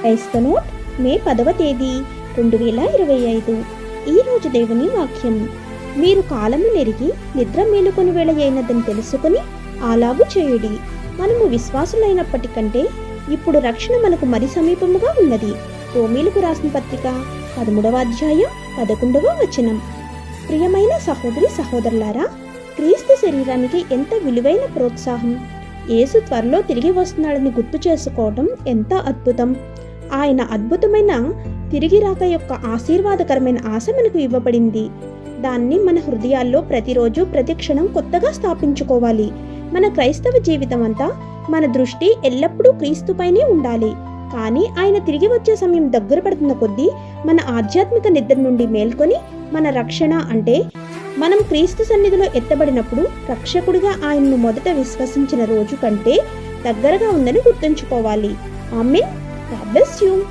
క్రైస్తనోట్ మే పదవ తేదీ రెండు వేల ఇరవై ఐదు. ఈరోజు దేవుని వాక్యం. మీరు కాలము నెరిగి నిద్ర మేలుకొని వేళ అయినదని తెలుసుకుని అలాగు చేయుడి. మనము విశ్వాసులైనప్పటికంటే ఇప్పుడు రక్షణ మనకు మరి సమీపముగా ఉన్నది. రోమీలకు రాసిన పత్రిక పదమూడవ అధ్యాయం పదకొండవ వచనం. ప్రియమైన సహోదరి సహోదరులారా క్రీస్తు శరీరానికి ఎంత విలువైన ప్రోత్సాహం! యేసు త్వరలో తిరిగి వస్తున్నాడని గుర్తు చేసుకోవడం ఎంత అద్భుతం! ఆయన అద్భుతమైన తిరిగి రాక యొక్క ఆశీర్వాదకరమైన ఆశ మనకు ఇవ్వబడింది. దాన్ని మన హృదయాల్లో ప్రతిరోజు ప్రతిక్షణం కొత్తగా స్థాపించుకోవాలి. మన క్రైస్తవ జీవితం అంతా మన దృష్టి ఎల్లప్పుడూ క్రీస్తుపైనే ఉండాలి. కానీ ఆయన తిరిగి వచ్చే సమయం దగ్గర పడుతున్న కొద్దీ మన ఆధ్యాత్మిక నిద్ర నుండి మేల్కొని మన రక్షణ అంటే మనం క్రీస్తు సన్నిధిలో ఎత్తబడినప్పుడు రక్షకుడిగా ఆయన్ను మొదట విశ్వసించిన రోజు కంటే దగ్గరగా ఉందని గుర్తుంచుకోవాలి. ఆమె I missed you.